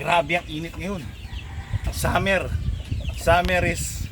Grabe ang init ngayon. Summer. Summer is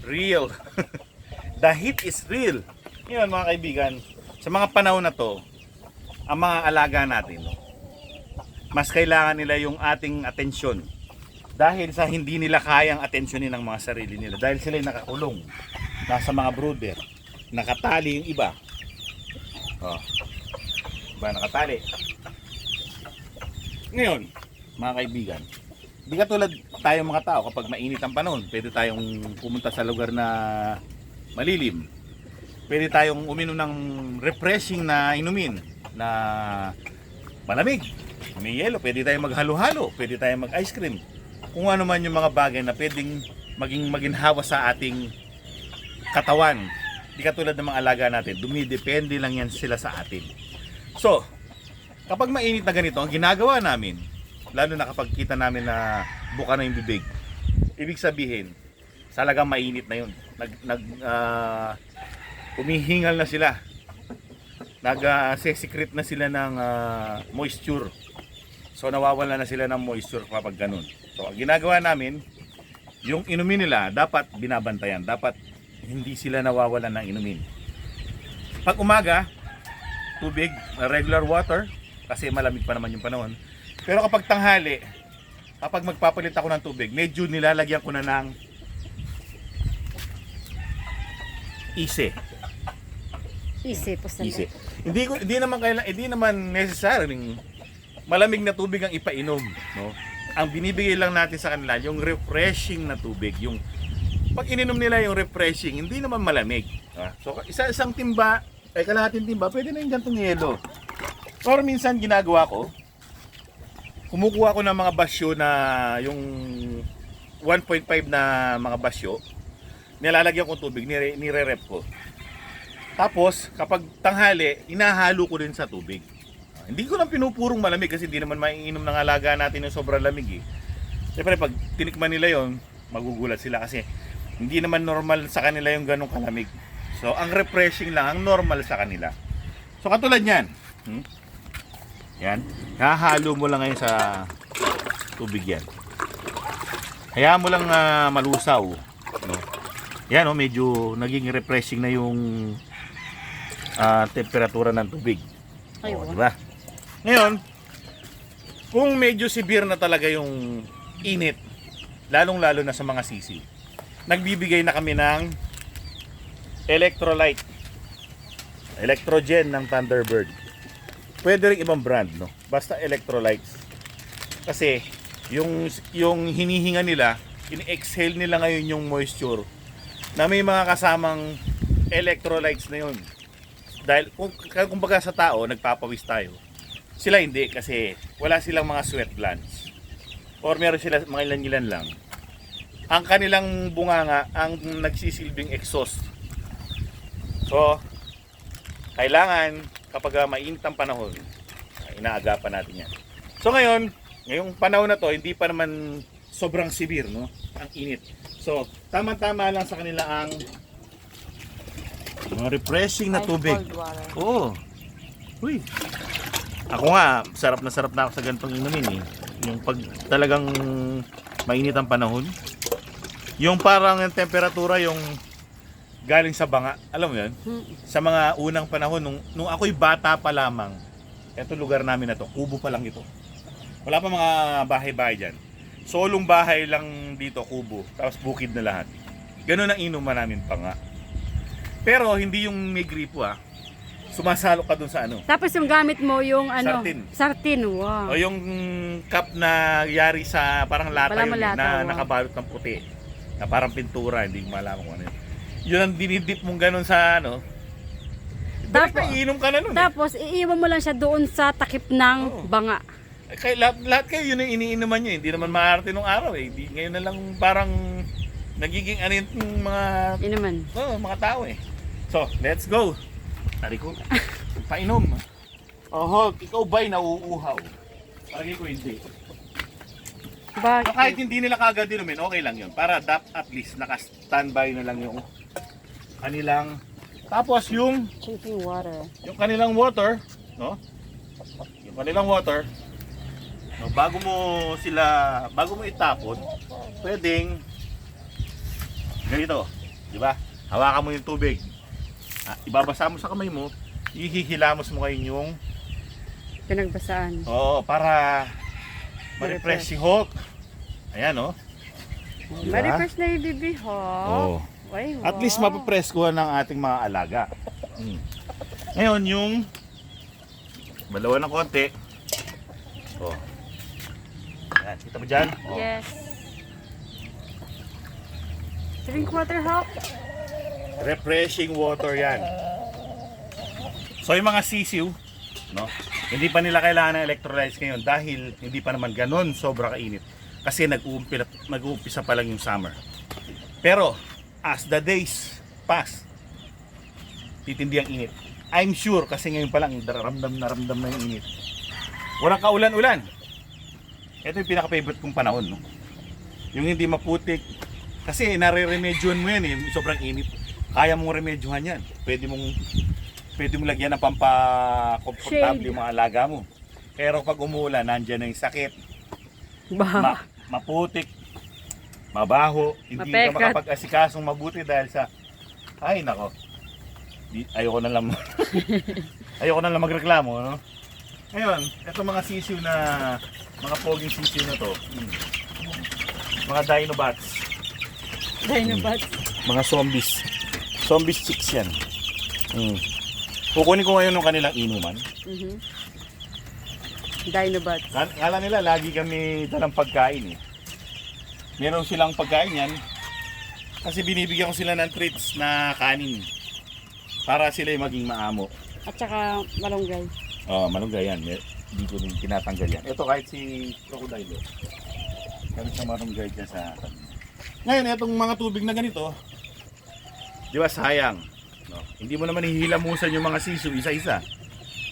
real. The heat is real. Ngayon mga kaibigan, sa mga panahon na to, ang mga alaga natin, mas kailangan nila yung ating atensyon. Dahil sa hindi nila kayang atensyonin ng mga sarili nila. Dahil sila nakakulong. Nasa mga brooder. Nakatali yung iba. Oh. Iba nakatali. Ngayon, mga kaibigan, di katulad tayo mga tao kapag mainit ang panahon, pwede tayong pumunta sa lugar na malilim. Pwede tayong uminom ng refreshing na inumin na malamig. May yelo, pwede tayong maghalo-halo, pwede tayong mag-ice cream. Kung ano man yung mga bagay na pwedeng maging maginhawa sa ating katawan. Di katulad ng mga alaga natin, dumidepende lang yan sila sa atin. So, kapag mainit na ganito, ang ginagawa namin, lalo na kapag kita namin na buka na yung bibig, ibig sabihin, salagang mainit na yun. Nag, nag, ah, umihingal na sila. Nag-secret na sila ng ah, moisture. So, nawawala na sila ng moisture kapag ganun. So, ang ginagawa namin, yung inumin nila, dapat binabantayan. Dapat hindi sila nawawalan ng inumin. Pag umaga, tubig, uh, regular water, kasi malamig pa naman yung panahon. Pero kapag tanghali, kapag magpapalit ako ng tubig, medyo nilalagyan ko na ng ise. Easy po sa Ise. Hindi ko hindi naman kailangan hindi naman necessary malamig na tubig ang ipainom, no? Ang binibigay lang natin sa kanila yung refreshing na tubig, yung pag ininom nila yung refreshing, hindi naman malamig. Ah, So isa-isang timba, ay kalahating timba, pwede na yung gantong yelo. Or minsan ginagawa ko, kumukuha ko ng mga basyo na yung 1.5 na mga basyo, nilalagyan ko tubig, nire, nire-rep ko. Tapos, kapag tanghali, inahalo ko din sa tubig. Ah, Hindi ko lang pinupurong malamig kasi hindi naman maiinom ng alaga natin yung sobrang lamig eh. Siyempre, pag tinikman nila yon magugulat sila kasi hindi naman normal sa kanila yung ganong kalamig. So, ang refreshing lang, ang normal sa kanila. So, katulad yan. Hmm? Yan. Hahalo mo lang ngayon sa tubig yan. Hayaan mo lang ah, malusaw. No? Yan, oh, medyo naging refreshing na yung ah, temperatura ng tubig. Ayun. Oh, di ba? Ngayon, kung medyo severe na talaga yung init, lalong-lalo na sa mga sisi, nagbibigay na kami ng electrolyte. Electrogen ng Thunderbird. Pwede rin ibang brand, no? Basta electrolytes. Kasi, yung, yung hinihinga nila, in-exhale nila ngayon yung moisture na may mga kasamang electrolytes na yun. Dahil kung kumbaga sa tao, nagpapawis tayo. Sila hindi kasi wala silang mga sweat glands. Or meron sila mga ilan-ilan lang. Ang kanilang bunganga ang nagsisilbing exhaust. So, kailangan kapag ah, mainit ang panahon, ah, inaagapan natin yan. So ngayon, ngayong panahon na to, hindi pa naman sobrang severe, no? Ang init. So, tama-tama lang sa kanila ang mga refreshing na tubig. Oo. Uy. Ako nga, sarap na sarap na ako sa ganitong inumin eh. Yung pag talagang mainit ang panahon. Yung parang yung temperatura yung galing sa banga. Alam mo yun? Hmm. Sa mga unang panahon, nung, nung ako'y bata pa lamang, eto lugar namin na to, kubo pa lang ito. Wala pa mga bahay-bahay dyan. Solong bahay lang dito, kubo. Tapos bukid na lahat. Ganun ang inuman namin pa nga. Pero hindi yung may gripo ah. Sumasalo ka dun sa ano. Tapos yung gamit mo yung ano? Sartin. Sartin, wow. O yung cup na yari sa parang lata Wala yun eh, lata, na wow. nakabalot ng puti. Na parang pintura, hindi ko malaman kung ano yun. Yun ang dinidip mong ganun sa ano. Tapos- iinom ka na nun eh. Tapos iiwan mo lang siya doon sa takip ng Oo. banga. Eh, Kay, lahat, lahat kayo yun ang iniinuman nyo eh. Hindi naman maarte nung araw eh. Di, ngayon na lang parang nagiging ano yung mga Yun naman. oh, mga tao eh. So, let's go. Tari ko. Painom. Oh, ikaw ba'y nauuhaw? Parang ko hindi. So, Bakit? kahit hindi nila kagad inumin, okay lang yun. Para dap at least naka-standby na lang yung kanilang tapos yung Drinking water. yung kanilang water, no? Yung kanilang water, No, bago mo sila, bago mo itapon, pwedeng ganito, di ba? Hawakan mo yung tubig. Ah, ibabasa mo sa kamay mo, ihihilamos mo kayo yung Pinagbasaan. Oo, para ma-refresh si Hulk. Ayan, oh. Diba? Ma-refresh na yung baby hawk. Oo. Ay, At least wow. ko ng ating mga alaga. Mm. Ngayon, yung balawa ng konti. Oh. Ayan, kita mo dyan? Oh. Yes. Drink water hawk. Refreshing water yan. So yung mga sisiw, no? Hindi pa nila kailangan ng electrolytes ngayon dahil hindi pa naman ganun sobra kainit. Kasi nag-uumpisa, nag-uumpisa pa lang yung summer. Pero as the days pass, titindi ang init. I'm sure kasi ngayon pa lang ramdam na ramdam na yung init. Walang kaulan-ulan. Ito yung pinaka-favorite kong panahon, no? Yung hindi maputik. Kasi nare-remedyohan mo yan eh, sobrang init. Kaya mong remedyohan yan. Pwede mong pwede mo lagyan ng pampakomportable yung mga alaga mo. Pero pag umuulan, nandyan na yung sakit, ma- maputik, mabaho, hindi ka Mapekat. makapag-asikasong mabuti dahil sa ay nako. Di, ayoko na lang ayoko na lang magreklamo, no? Ngayon, itong mga sisiw na mga poging sisiw na to, hmm, mga dinobots, Dinobots. mga zombies. Zombies chicks yan. Hmm. Kukunin ko ngayon ng kanilang inuman. Mhm. Dinobots. Kal- Kala nila lagi kami dalang pagkain eh. Meron silang pagkain yan. Kasi binibigyan ko sila ng treats na kanin. Para sila yung maging maamo. At saka malunggay. Oh, malunggay yan. Hindi ko din tinatanggal yan. Ito kahit si Crocodile. Kami sa malunggay dyan sa Ngayon, itong mga tubig na ganito, di ba sayang. No? Hindi mo naman hihilamusan yung mga sisu isa-isa.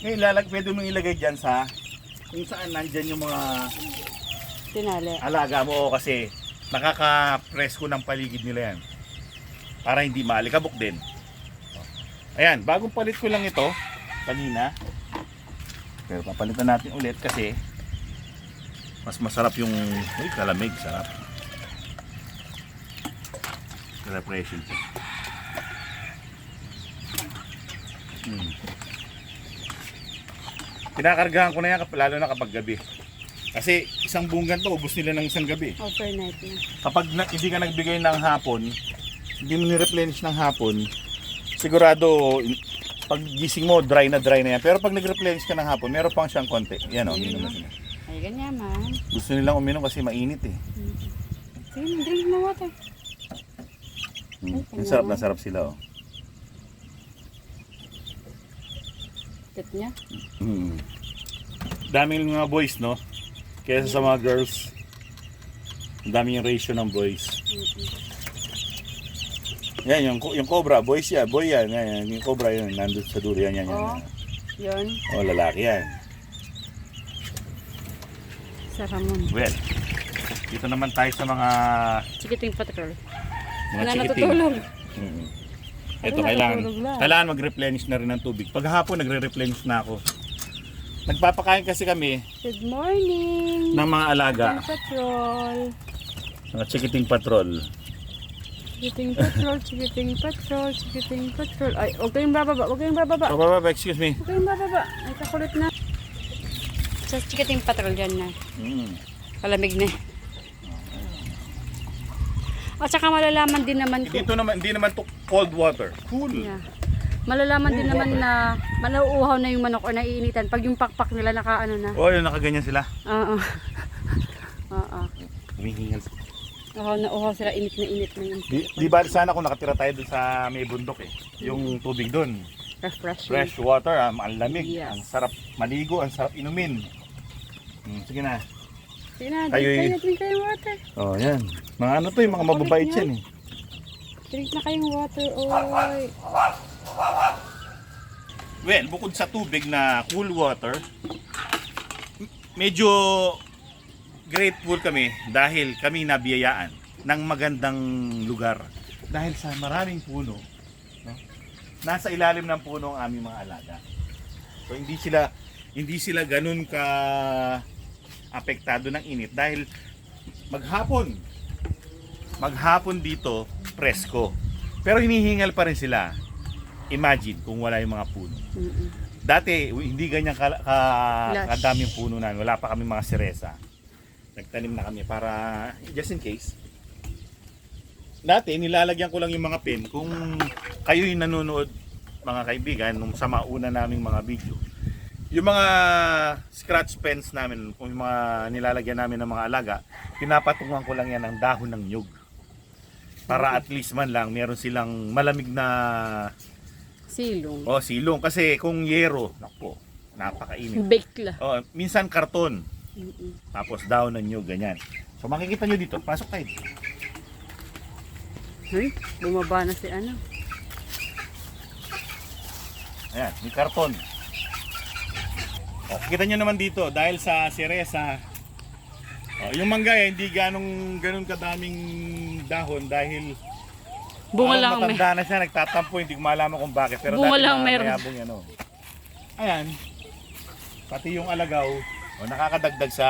Ngayon, lalag, pwede mong ilagay dyan sa kung saan nandyan yung mga Tinali. alaga mo o kasi nakaka-presko ng paligid nila yan. Para hindi maalikabok din. Ayan, bagong palit ko lang ito kanina. Pero papalitan natin ulit kasi mas masarap yung uy, kalamig, sarap. Refreshing. Hmm. Pinakargahan ko na yan lalo na kapag gabi. Kasi isang bunggan to, ubus nila ng isang gabi. Overnight na. Kapag na, hindi ka nagbigay ng hapon, hindi mo ni-replenish ng hapon, sigurado pag gising mo, dry na dry na yan. Pero pag nag-replenish ka ng hapon, meron pang siyang konti. Yan o, uminom na sila. Ay, ganyan man. Gusto nilang uminom kasi mainit eh. Sige, drink na water. Hmm. Ang sarap na sarap sila oh. Tip niya. Hmm. Daming mga boys no? Kesa sa mga girls. Ang dami yung ratio ng boys. Yan, yung, yung cobra, boys yan, boy yan, yan, yan. yung cobra yun, nandun sa dulo, yan, yan, yan. Oh. Yun. Oh, lalaki yan. Sa Ramon. Well, dito naman tayo sa mga Chikiting patrol. mga Wala chikiting. natutulog. Mm. Wala Ito, kailangan, kailangan mag-replenish na rin ng tubig. Pag hapon, nagre-replenish na ako. Nagpapakain kasi kami Good morning. ng mga alaga, Chikiting patrol. mga chikiting patrol. Chikiting patrol, chikiting patrol, chikiting patrol. Ay, huwag kayong bababa, huwag kayong bababa. So, baba, excuse me. Huwag kayong bababa. Ay, kakulit na. Sa chikiting patrol dyan na. Mm. Palamig na. At saka malalaman din naman kung... Dito naman, hindi naman to cold water. Cool. Yeah. Malalaman din naman na malauuhaw na yung manok o naiinitan pag yung pakpak nila naka ano na. Oh, yun, nakaganyan sila. Oo. Oo. Humihingal. Uhaw na uhaw sila, init na init na yung Di, di ba sana kung nakatira tayo dun sa may bundok eh. Yung tubig dun. refreshing. Fresh water, ah, ang lamig. Yes. Ang sarap maligo, ang sarap inumin. Hmm, sige na. Sige na, drink Kayo'y- kayo, drink kayong water. Oh, yan. Mga ano to, yung mga mababait yan eh. Drink na kayong water, oy. Well, bukod sa tubig na cool water, medyo grateful kami dahil kami nabiyayaan ng magandang lugar. Dahil sa maraming puno, no? nasa ilalim ng puno ang aming mga alaga. So hindi sila hindi sila ganun ka apektado ng init dahil maghapon maghapon dito presko. Pero hinihingal pa rin sila. Imagine kung wala yung mga puno. Mm-mm. Dati hindi ganyan ka, ka Lush. kadaming puno na. Wala pa kami mga seresa. Nagtanim na kami para just in case. Dati nilalagyan ko lang yung mga pin kung kayo yung nanonood mga kaibigan nung sa mauna naming mga video. Yung mga scratch pens namin, kung yung mga nilalagyan namin ng mga alaga, pinapatungan ko lang yan ng dahon ng nyug. Para at least man lang meron silang malamig na Silong. oh, silong. Kasi kung yero, nako, napakainit. Bake la. Oh, minsan karton, Mm-mm. tapos dahon ng nyug, ganyan. So makikita nyo dito, pasok tayo. Ay, bumaba na si ano. Ayan, may karton. Oh, kita nyo naman dito, dahil sa seresa, oh, yung mangga eh, hindi ganong ganun kadaming dahon dahil Bunga lang may. matanda na siya, nagtatampo, hindi ko malaman kung bakit. Pero Bunga dati lang ma- meron. mayabong yan, oh. Ayan, pati yung alagaw, oh, nakakadagdag sa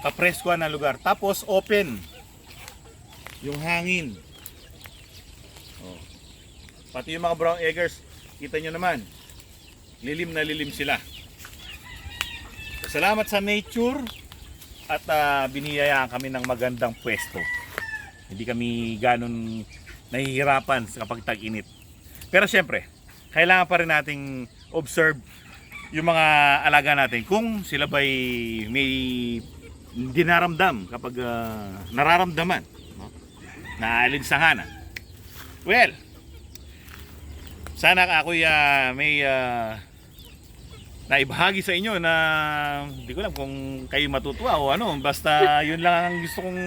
kapresko na lugar. Tapos open, yung hangin. Oh. Pati yung mga brown eggers, kita nyo naman, lilim na lilim sila. Salamat sa nature at ah, biniyayaan kami ng magandang pwesto. Hindi kami ganun nahihirapan sa kapag tag-init. Pero syempre, kailangan pa rin nating observe yung mga alaga natin kung sila ba'y may dinaramdam kapag ah, nararamdaman no? na alinsanganan. Well, sana ako'y ah, may ah, naibahagi sa inyo na hindi ko alam kung kayo matutuwa o ano. Basta yun lang ang gusto kong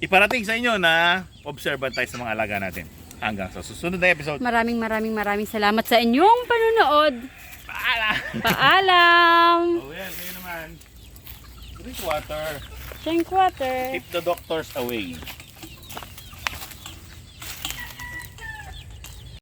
iparating sa inyo na observant tayo sa mga alaga natin. Hanggang sa susunod na episode. Maraming maraming maraming salamat sa inyong panonood. Paalam! Paalam! Oh, well, kayo naman. Drink water. Drink water. Keep the doctors away.